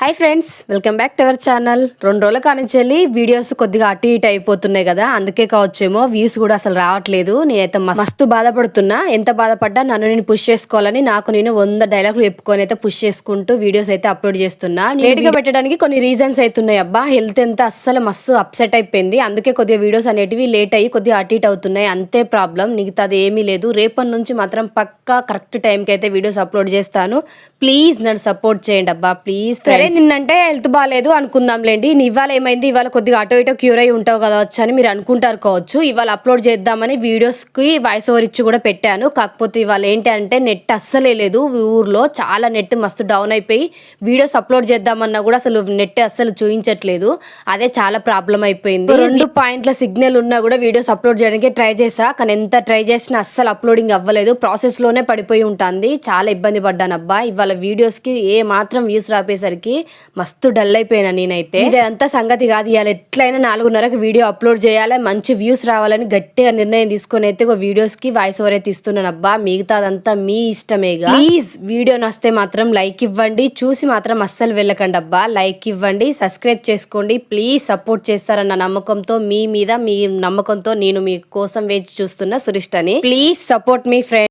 Hi friends welcome back to our channel రెండు రోజుల కానించి వీడియోస్ కొద్దిగా అటు ఇటు అయిపోతున్నాయి కదా అందుకే కావచ్చేమో వ్యూస్ కూడా అసలు రావట్లేదు. నేనైతే మస్- మస్తు బాధపడుతున్నా. ఎంత బాధపడ్డా నన్ను నేను పుష్ చేసుకోవాలని నాకు నేను వంద డైలాగులు చెప్పుకొని అయితే పుష్ చేసుకుంటూ వీడియోస్ అయితే అప్లోడ్ చేస్తున్నా. లేట్గా పెట్టడానికి కొన్ని రీజన్స్ అవుతున్నాయి అబ్బా. హెల్త్ ఎంత అస్సలు మస్తు అప్సెట్ అయిపోయింది. అందుకే కొద్దిగా వీడియోస్ అనేటివి లేట్ అయ్యి కొద్దిగా అటు ఇటు అవుతున్నాయి. అంతే ప్రాబ్లం మిగతాది ఏమీ లేదు. రేపటి నుంచి మాత్రం పక్కా కరెక్ట్ టైంకి అయితే వీడియోస్ అప్లోడ్ చేస్తాను. ప్లీజ్ నన్ను సపోర్ట్ చేయండి అబ్బా. ప్లీజ్ సరే నిన్నంటే హెల్త్ బాగాలేదు అనుకుందాంలేండి. నీ ఇవాళ ఏమైంది? ఇవాళ కొద్దిగా అటో ఇటో క్యూర్ అయి ఉంటావు కదా అని మీరు అనుకుంటారు కావచ్చు. ఇవాళ అప్లోడ్ చేద్దామని వీడియోస్కి వాయిస్ ఓవర్ ఇచ్చి కూడా పెట్టాను. కాకపోతే ఇవాళ ఏంటి అంటే నెట్ అస్సలే లేదు. ఊర్లో చాలా నెట్ మస్తు డౌన్ అయిపోయి వీడియోస్ అప్లోడ్ చేద్దామన్నా కూడా అసలు నెట్ అస్సలు చూపించట్లేదు అదే చాలా ప్రాబ్లం అయిపోయింది. రెండు పాయింట్ల సిగ్నల్ ఉన్నా కూడా వీడియోస్ అప్లోడ్ చేయడానికి ట్రై చేసా. కానీ ఎంత ట్రై చేసినా అస్సలు అప్లోడింగ్ అవ్వలేదు. ప్రాసెస్లోనే పడిపోయి ఉంటుంది. చాలా ఇబ్బంది పడ్డాను అబ్బా ఇవాళ వీడియోస్కి ఏ మాత్రం వ్యూస్ రాపేసరికి మస్తు డల్ అయిపోయినా నేనైతే. ఇదంతా సంగతి కాదు ఇవాళ ఎట్లయినా నాలుగున్నరకు వీడియో అప్లోడ్ చేయాలి మంచి వ్యూస్ రావాలని గట్టిగా నిర్ణయం తీసుకొని అయితే ఒక వీడియోస్కి వాయిస్ ఓవర్ అయితే ఇస్తున్నాను అబ్బా మిగతాదంతా మీ ఇష్టమేగా ప్లీజ్ వీడియో నస్తే మాత్రం లైక్ ఇవ్వండి చూసి మాత్రం అస్సలు వెళ్ళకండి అబ్బా. లైక్ ఇవ్వండి సబ్స్క్రైబ్ చేసుకోండి. ప్లీజ్ సపోర్ట్ చేస్తారన్న నమ్మకంతో మీ మీద మీ నమ్మకంతో నేను మీ కోసం వేచి చూస్తున్న సురిష్టని. ప్లీజ్ సపోర్ట్ మీ ఫ్రెండ్.